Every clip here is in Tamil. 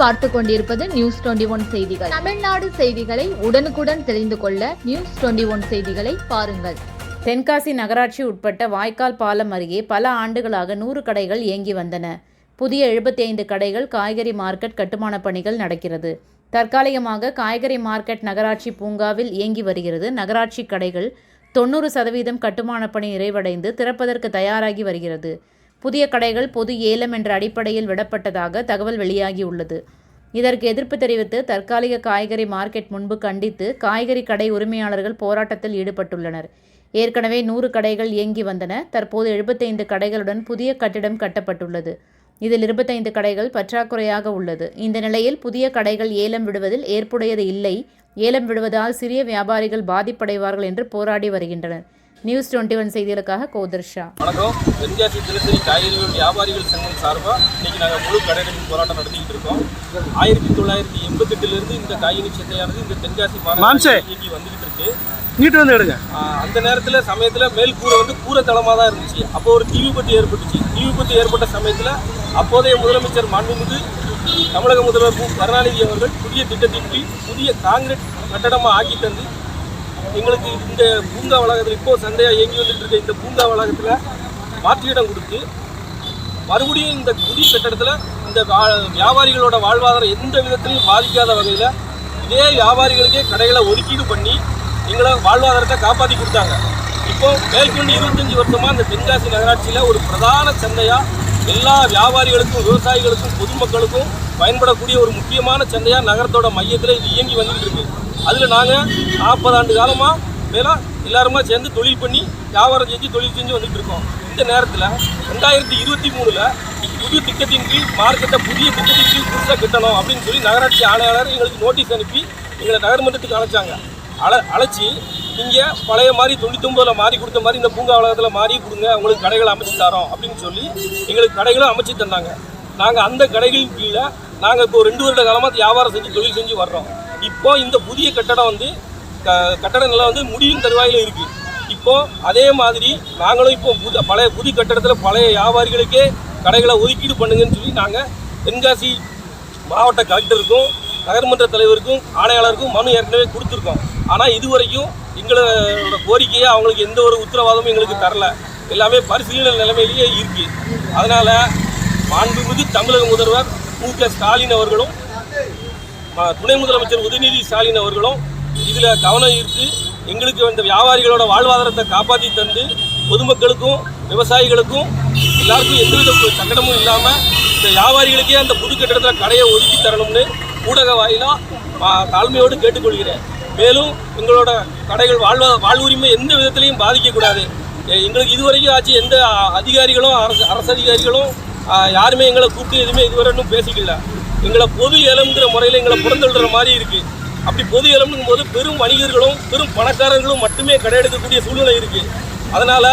பார்த்து கொண்டிருப்பது நியூஸ் டுவெண்டி ஒன் செய்திகள். தமிழ்நாடு செய்திகளை உடனுக்குடன் தெரிந்து கொள்ள நியூஸ் டுவெண்டி ஒன் செய்திகளை பாருங்கள். தென்காசி நகராட்சி உட்பட்ட வாய்க்கால் பாலம் அருகே பல ஆண்டுகளாக நூறு கடைகள் இயங்கி வந்தன. புதிய 75 கடைகள் காய்கறி மார்க்கெட் கட்டுமான பணிகள் நடக்கிறது. தற்காலிகமாக காய்கறி மார்க்கெட் நகராட்சி பூங்காவில் இயங்கி வருகிறது. நகராட்சி கடைகள் தொண்ணூறு சதவீதம் கட்டுமான பணி நிறைவடைந்து திறப்பதற்கு தயாராகி வருகிறது. புதிய கடைகள் பொது ஏலம் என்ற அடிப்படையில் விடப்பட்டதாக தகவல் வெளியாகியுள்ளது. இதற்கு எதிர்ப்பு தெரிவித்து தற்காலிக காய்கறி மார்க்கெட் முன்பு கண்டித்து காய்கறி கடை உரிமையாளர்கள் போராட்டத்தில் ஈடுபட்டுள்ளனர். ஏற்கனவே நூறு கடைகள் இயங்கி வந்தன. தற்போது எழுபத்தைந்து கடைகளுடன் புதிய கட்டிடம் கட்டப்பட்டுள்ளது. இதில் இருபத்தைந்து கடைகள் பற்றாக்குறையாக உள்ளது. இந்த நிலையில் புதிய கடைகள் ஏலம் விடுவதில் ஏற்புடையது இல்லை. ஏலம் விடுவதால் சிறிய வியாபாரிகள் பாதிப்படைவார்கள் என்று போராடி வருகின்றனர். நியூஸ் டுவெண்ட்டி ஒன் செய்திகளுக்காக கோதர்ஷா. வணக்கம். தென்காசி தினசரி காய்கறிகள் வியாபாரிகள் சங்கம் சார்பாக இன்னைக்கு நாங்கள் முழு கடையடைப்பு போராட்டம் நடத்திக்கிட்டு இருக்கோம். ஆயிரத்தி தொள்ளாயிரத்தி எண்பத்தெட்டுலேருந்து இந்த காய்கறி சந்தையானது இந்த தென்காசி இயங்கி வந்துகிட்டு இருக்கு. நீட்டு வந்து எடுங்க. அந்த நேரத்தில் சமயத்தில் மேல் கூரை வந்து கூரை தளமாக தான் இருந்துச்சு. அப்போ ஒரு தீ விபத்து ஏற்பட்டுச்சு. தீ விபத்து ஏற்பட்ட சமயத்தில் அப்போதைய முதலமைச்சர் மாண்புமிகு தமிழக முதல்வர் மு. கருணாநிதி அவர்கள் புதிய திட்டத்தின் கீழ் புதிய காங்கிரீட் கட்டடமாக ஆக்கி தந்து எங்களுக்கு இந்த பூங்கா வளாகத்தில் இப்போ சந்தையாக இயங்கி வந்துட்டு இருக்க இந்த பூங்கா வளாகத்தில் மாற்று இடம் கொடுத்து மறுபடியும் இந்த குடி கட்டடத்தில் இந்த வா- வியாபாரிகளோட வாழ்வாதாரம் எந்த விதத்திலையும் பாதிக்காத வகையில் இதே வியாபாரிகளுக்கே கடைகளை ஒதுக்கீடு பண்ணி எங்களை வாழ்வாதாரத்தை காப்பாற்றி கொடுத்தாங்க. இப்போ மேற்கொண்டு இருபத்தஞ்சி வருஷமாக இந்த தென்காசி நகராட்சியில் ஒரு பிரதான சந்தையாக எல்லா வியாபாரிகளுக்கும் விவசாயிகளுக்கும் பொதுமக்களுக்கும் பயன்படக்கூடிய ஒரு முக்கியமான சந்தையாக நகரத்தோட மையத்தில் இது இயங்கி வந்துட்டு இருக்கு அதில் நாங்கள் நாற்பது ஆண்டு காலமாக மேலே எல்லாருமா சேர்ந்து தொழில் பண்ணி வியாபாரம் செஞ்சு தொழில் செஞ்சு வந்துட்டு இருக்கோம் இந்த நேரத்தில் ரெண்டாயிரத்தி இருபத்தி மூணில் புது திட்டத்தின் கீழ் மார்க்கெட்டை புதிய திட்டத்தின் கீழ் புதுசாக கட்டணும் அப்படின்னு சொல்லி நகராட்சி ஆணையாளர் எங்களுக்கு நோட்டீஸ் அனுப்பி எங்களை நகர்மன்றத்துக்கு அழைச்சாங்க. அழ அழைச்சி இங்கே பழைய மாதிரி தொண்ணூத்தொம்பதில் மாறி கொடுத்த மாதிரி இந்த பூங்கா வளாகத்தில் மாறி கொடுங்க உங்களுக்கு கடைகளை அமைச்சு தரோம் அப்படின்னு சொல்லி எங்களுக்கு கடைகளும் அமைச்சு தந்தாங்க. நாங்கள் அந்த கடைகளின் கீழே நாங்கள் இப்போ ரெண்டு வருட காலமாக வியாபாரம் செஞ்சு தொழில் செஞ்சு வர்றோம். இப்போ இந்த புதிய கட்டடம் வந்து க- கட்டட நிலம் வந்து முடியும் தருவாயில் இருக்குது இப்போ அதே மாதிரி நாங்களும் இப்போ புது பழைய புது கட்டடத்தில் பழைய வியாபாரிகளுக்கே கடைகளை ஒதுக்கீடு பண்ணுங்கன்னு சொல்லி நாங்கள் தென்காசி மாவட்ட கலெக்டருக்கும் நகர்மன்ற தலைவருக்கும் ஆணையாளருக்கும் மனு ஏற்கனவே கொடுத்துருக்கோம். ஆனால் இதுவரைக்கும் எங்களோட கோரிக்கையை அவங்களுக்கு எந்த ஒரு உத்தரவாதமும் எங்களுக்கு தரல. எல்லாமே பரிசீலனை நிலைமையிலேயே இருக்குது அதனால் மாண்புமிகு தமிழக முதல்வர் மு க ஸ்டாலின் அவர்களும் துணை முதலமைச்சர் உதயநிதி ஸ்டாலின் அவர்களும் இதில் கவனம் ஈர்த்து எங்களுக்கு இந்த வியாபாரிகளோட வாழ்வாதாரத்தை காப்பாற்றி தந்து பொதுமக்களுக்கும் விவசாயிகளுக்கும் எல்லாருக்கும் எந்தவித சங்கடமும் இல்லாமல் இந்த வியாபாரிகளுக்கே அந்த புது கட்டடத்தில் கடையை ஒதுக்கி தரணும்னு ஊடக வாயிலாக தாழ்மையோடு கேட்டுக்கொள்கிறேன். மேலும் எங்களோட கடைகள் வாழ்வா வாழ்வுரிமை எந்த விதத்திலையும் பாதிக்கக்கூடாது. எங்களுக்கு இதுவரைக்கும் ஆச்சு எந்த அதிகாரிகளும் அரசு அரசு அதிகாரிகளும் யாருமே எங்களை கூப்பிட்டு எதுவுமே இதுவரை இன்னும் பேசிக்கல. எங்களை பொது ஏலம்ங்கிற முறையில் எங்களை புறந்தள்ளுற மாதிரி இருக்குது அப்படி பொது ஏலம்ங்கும் போது பெரும் வணிகர்களும் பெரும் பணக்காரர்களும் மட்டுமே கடையெடுக்கக்கூடிய சூழ்நிலை இருக்குது அதனால்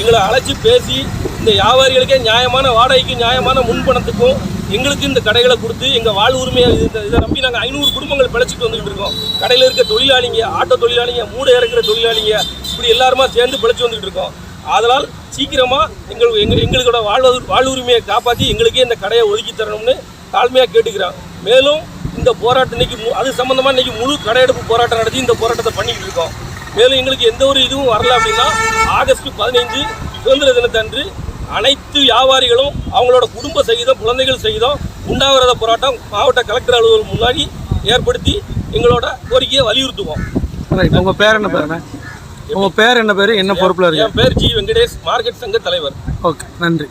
எங்களை அழைச்சி பேசி இந்த வியாபாரிகளுக்கே நியாயமான வாடகைக்கு நியாயமான முன்பணத்துக்கும் எங்களுக்கு இந்த கடைகளை கொடுத்து எங்கள் வாழ் உரிமையை இந்த இதை நம்பி நாங்கள் ஐநூறு குடும்பங்கள் பிழைச்சிட்டு வந்துக்கிட்டு இருக்கோம். கடையில் இருக்க தொழிலாளிங்க ஆட்டோ தொழிலாளிங்க மூடை இறக்குற தொழிலாளிங்க இப்படி எல்லாருமா சேர்ந்து பிழைச்சி வந்துகிட்டு இருக்கோம். அதனால் சீக்கிரமாக எங்கள் எங்கள் எங்களோட வாழ்வது வாழ்வுரிமையை காப்பாற்றி எங்களுக்கே இந்த கடையை ஒதுக்கி தரணும்னு தாழ்மையாக கேட்டுக்கிறோம் மேலும் இந்த போராட்டம் இன்னைக்கு அது சம்மந்தமாக இன்றைக்கி முழு கடையெடுப்பு போராட்டம் நடத்தி இந்த போராட்டத்தை பண்ணிக்கிட்டு இருக்கோம். மேலும் எங்களுக்கு எந்த ஒரு இதுவும் வரல அப்படின்னா ஆகஸ்ட் பதினைஞ்சு சுதந்திர தினத்தன்று அனைத்து வியாபாரிகளும் அவங்களோட குடும்ப சகிதம் குழந்தைகள் சகிதம் உண்ணாவிரத போராட்டம் மாவட்ட கலெக்டர் அலுவலகம் முன்னாடி ஏற்படுத்தி எங்களோட கோரிக்கையை வலியுறுத்துவோம். உங்கள் பேர் என்ன பேர் உங்க பேர் என்ன பேரு? என்ன பொறுப்புல இருக்கு என் பேர் ஜி வெங்கடேஷ் மார்க்கெட் சங்க தலைவர். ஓகே நன்றி.